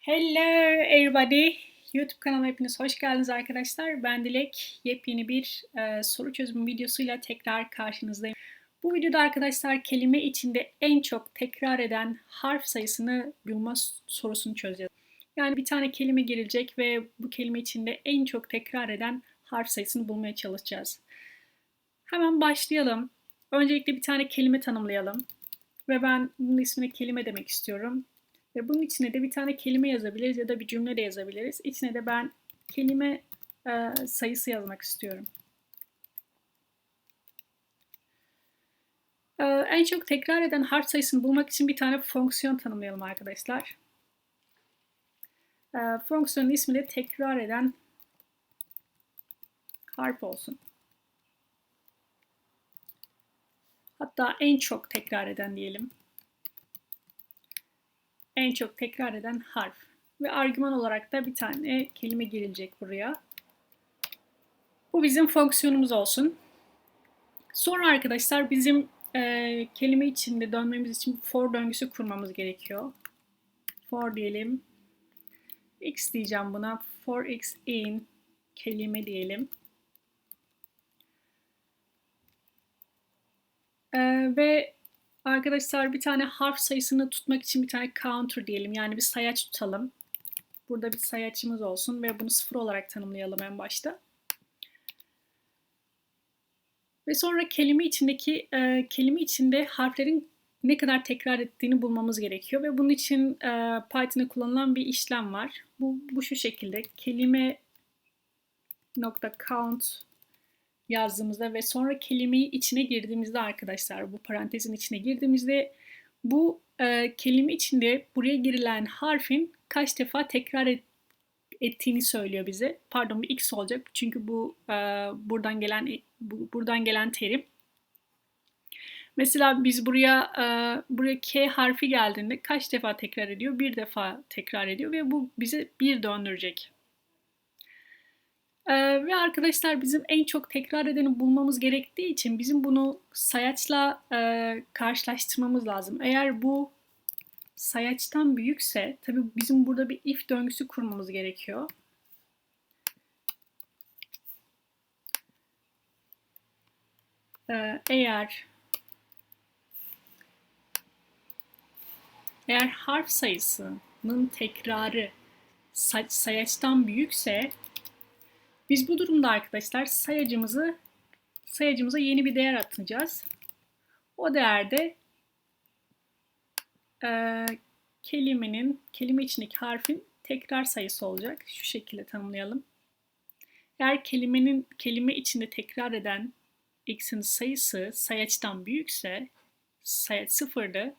Hello everybody. YouTube kanalıma hepiniz hoş geldiniz arkadaşlar. Ben Dilek. Yepyeni bir e, soru çözümü videosuyla tekrar karşınızdayım. Bu videoda arkadaşlar kelime içinde en çok tekrar eden harf sayısını bulma sorusunu çözeceğiz. Yani bir tane kelime girilecek ve bu kelime içinde en çok tekrar eden harf sayısını bulmaya çalışacağız. Hemen başlayalım. Öncelikle bir tane kelime tanımlayalım. Ve ben bunun ismine kelime demek istiyorum. Ve bunun içine de bir tane kelime yazabiliriz ya da bir cümle de yazabiliriz. İçine de ben kelime e, sayısı yazmak istiyorum. E, en çok tekrar eden harf sayısını bulmak için bir tane fonksiyon tanımlayalım arkadaşlar. E, fonksiyonun ismi de tekrar eden harf olsun. Hatta en çok tekrar eden diyelim en çok tekrar eden harf. Ve argüman olarak da bir tane kelime girilecek buraya. Bu bizim fonksiyonumuz olsun. Sonra arkadaşlar bizim e, kelime içinde dönmemiz için for döngüsü kurmamız gerekiyor. For diyelim. X diyeceğim buna. For x in kelime diyelim. E, ve Arkadaşlar bir tane harf sayısını tutmak için bir tane counter diyelim. Yani bir sayaç tutalım. Burada bir sayaçımız olsun ve bunu sıfır olarak tanımlayalım en başta. Ve sonra kelime içindeki e, kelime içinde harflerin ne kadar tekrar ettiğini bulmamız gerekiyor ve bunun için e, Python'da kullanılan bir işlem var. Bu, bu şu şekilde kelime nokta count yazdığımızda ve sonra kelimeyi içine girdiğimizde arkadaşlar bu parantezin içine girdiğimizde bu e, kelime içinde buraya girilen harfin kaç defa tekrar et, ettiğini söylüyor bize. Pardon bu x olacak çünkü bu e, buradan gelen bu, buradan gelen terim. Mesela biz buraya e, buraya k harfi geldiğinde kaç defa tekrar ediyor? Bir defa tekrar ediyor ve bu bize bir döndürecek. Ee, ve arkadaşlar bizim en çok tekrar edeni bulmamız gerektiği için bizim bunu sayaçla e, karşılaştırmamız lazım. Eğer bu sayaçtan büyükse tabii bizim burada bir if döngüsü kurmamız gerekiyor. Eğer eğer harf sayısının tekrarı sayaçtan büyükse biz bu durumda arkadaşlar sayacımızı sayacımıza yeni bir değer atacağız. O değerde e, kelimenin, kelime içindeki harfin tekrar sayısı olacak. Şu şekilde tanımlayalım. Eğer kelimenin kelime içinde tekrar eden x'in sayısı sayaçtan büyükse, sayaç sıfırdı.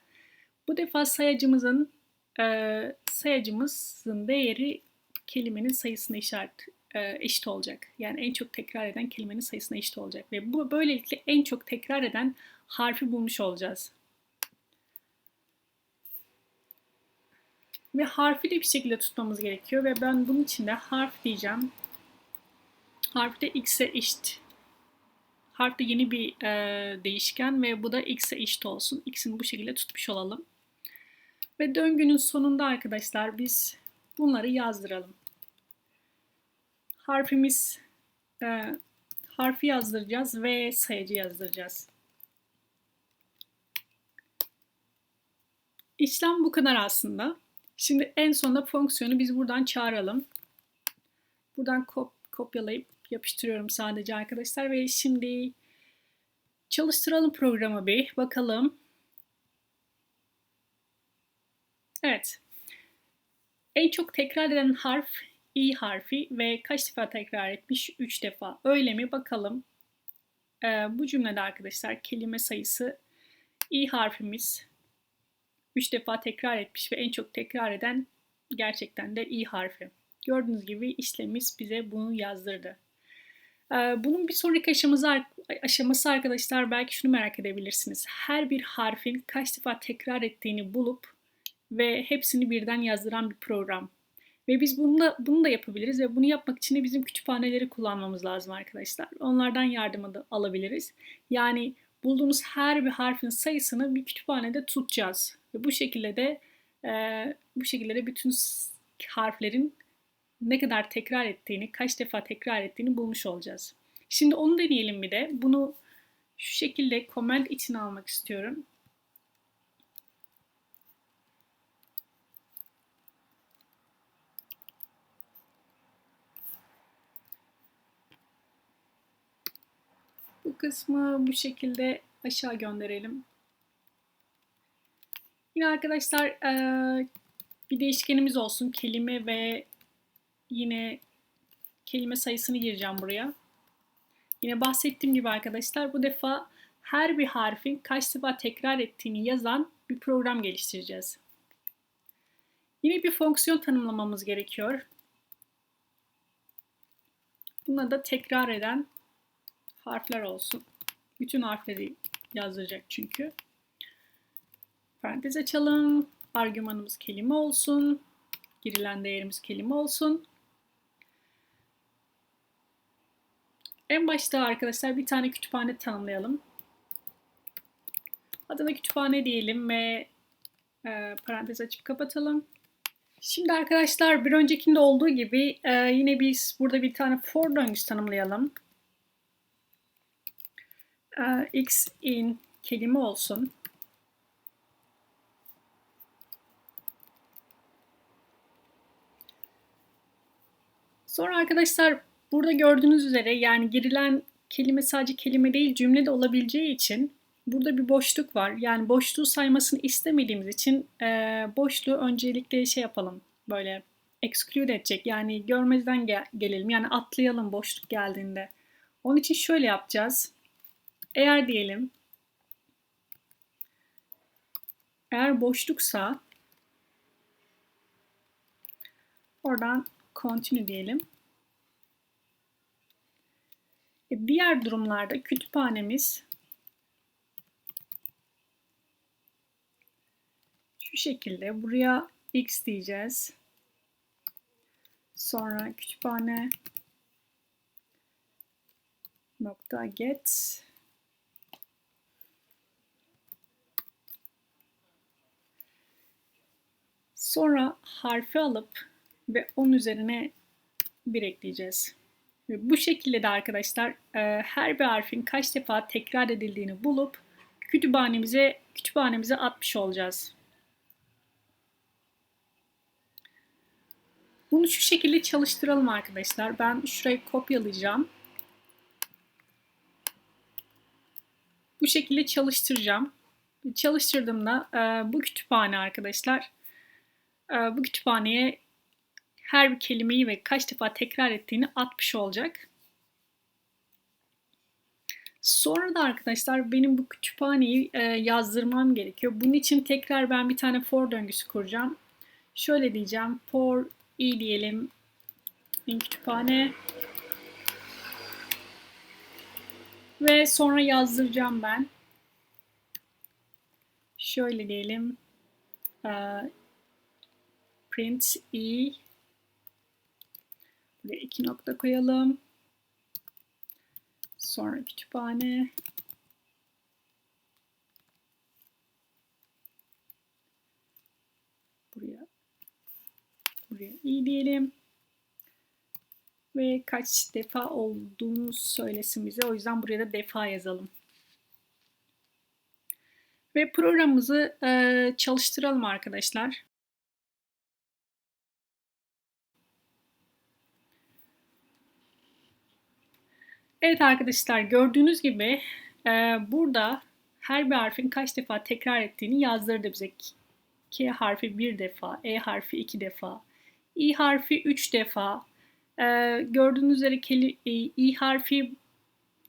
Bu defa sayacımızın e, sayacımızın değeri kelimenin sayısına işaret eşit olacak. Yani en çok tekrar eden kelimenin sayısına eşit olacak. Ve bu böylelikle en çok tekrar eden harfi bulmuş olacağız. Ve harfi de bir şekilde tutmamız gerekiyor. Ve ben bunun için de harf diyeceğim. Harf de x'e eşit. Harf de yeni bir e, değişken ve bu da x'e eşit olsun. X'ini bu şekilde tutmuş olalım. Ve döngünün sonunda arkadaşlar biz bunları yazdıralım harfimiz e, harfi yazdıracağız ve sayıcı yazdıracağız. İşlem bu kadar aslında. Şimdi en sonunda fonksiyonu biz buradan çağıralım. Buradan kop kopyalayıp yapıştırıyorum sadece arkadaşlar ve şimdi çalıştıralım programı bir bakalım. Evet. En çok tekrar eden harf i harfi ve kaç defa tekrar etmiş? 3 defa. Öyle mi? Bakalım. Ee, bu cümlede arkadaşlar kelime sayısı i harfimiz 3 defa tekrar etmiş ve en çok tekrar eden gerçekten de i harfi. Gördüğünüz gibi işlemimiz bize bunu yazdırdı. Ee, bunun bir sonraki aşaması, aşaması arkadaşlar belki şunu merak edebilirsiniz. Her bir harfin kaç defa tekrar ettiğini bulup ve hepsini birden yazdıran bir program. Ve biz bunu da, bunu da yapabiliriz ve bunu yapmak için de bizim kütüphaneleri kullanmamız lazım arkadaşlar. Onlardan yardım da alabiliriz. Yani bulduğumuz her bir harfin sayısını bir kütüphanede tutacağız. Ve bu şekilde de e, bu şekilde de bütün harflerin ne kadar tekrar ettiğini, kaç defa tekrar ettiğini bulmuş olacağız. Şimdi onu deneyelim bir de. Bunu şu şekilde comment içine almak istiyorum. Kısmı bu şekilde aşağı gönderelim. Yine arkadaşlar bir değişkenimiz olsun. Kelime ve yine kelime sayısını gireceğim buraya. Yine bahsettiğim gibi arkadaşlar bu defa her bir harfin kaç defa tekrar ettiğini yazan bir program geliştireceğiz. Yine bir fonksiyon tanımlamamız gerekiyor. Buna da tekrar eden harfler olsun. Bütün harfleri yazdıracak çünkü. Parantez açalım. Argümanımız kelime olsun. Girilen değerimiz kelime olsun. En başta arkadaşlar bir tane kütüphane tanımlayalım. Adına kütüphane diyelim ve e, parantez açıp kapatalım. Şimdi arkadaşlar bir öncekinde olduğu gibi e, yine biz burada bir tane for döngüsü tanımlayalım. E, x in kelime olsun. Sonra arkadaşlar burada gördüğünüz üzere yani girilen kelime sadece kelime değil cümle de olabileceği için burada bir boşluk var. Yani boşluğu saymasını istemediğimiz için e, boşluğu öncelikle şey yapalım böyle exclude edecek yani görmezden gel gelelim yani atlayalım boşluk geldiğinde. Onun için şöyle yapacağız. Eğer diyelim eğer boşluksa oradan continue diyelim. E, diğer durumlarda kütüphanemiz şu şekilde buraya x diyeceğiz. Sonra kütüphane nokta get Sonra harfi alıp ve 10 üzerine 1 ekleyeceğiz. Ve bu şekilde de arkadaşlar e, her bir harfin kaç defa tekrar edildiğini bulup kütüphanemize kütüphanemize atmış olacağız. Bunu şu şekilde çalıştıralım arkadaşlar. Ben şurayı kopyalayacağım. Bu şekilde çalıştıracağım. Çalıştırdığımda e, bu kütüphane arkadaşlar bu kütüphaneye her bir kelimeyi ve kaç defa tekrar ettiğini atmış olacak. Sonra da arkadaşlar benim bu kütüphaneyi e, yazdırmam gerekiyor. Bunun için tekrar ben bir tane for döngüsü kuracağım. Şöyle diyeceğim. For i diyelim. Kütüphane. Ve sonra yazdıracağım ben. Şöyle diyelim. Print i Buraya iki nokta koyalım. Sonra kütüphane. Buraya buraya iyi diyelim. Ve kaç defa olduğunu söylesin bize. O yüzden buraya da defa yazalım. Ve programımızı e, çalıştıralım arkadaşlar. Evet arkadaşlar gördüğünüz gibi e, burada her bir harfin kaç defa tekrar ettiğini yazdırdı bize. K harfi bir defa, E harfi iki defa, İ harfi üç defa. E, gördüğünüz üzere keli, e, İ harfi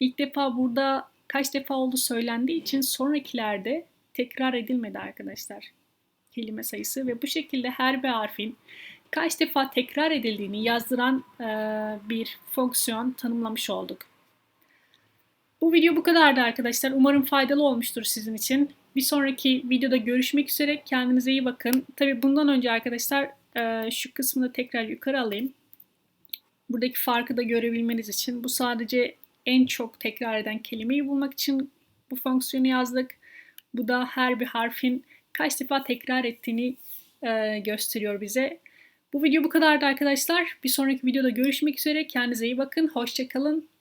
ilk defa burada kaç defa oldu söylendiği için sonrakilerde tekrar edilmedi arkadaşlar kelime sayısı ve bu şekilde her bir harfin kaç defa tekrar edildiğini yazdıran e, bir fonksiyon tanımlamış olduk. Bu video bu kadardı arkadaşlar. Umarım faydalı olmuştur sizin için. Bir sonraki videoda görüşmek üzere. Kendinize iyi bakın. Tabi bundan önce arkadaşlar e, şu kısmını tekrar yukarı alayım. Buradaki farkı da görebilmeniz için. Bu sadece en çok tekrar eden kelimeyi bulmak için bu fonksiyonu yazdık. Bu da her bir harfin kaç defa tekrar ettiğini e, gösteriyor bize. Bu video bu kadardı arkadaşlar. Bir sonraki videoda görüşmek üzere. Kendinize iyi bakın. Hoşçakalın.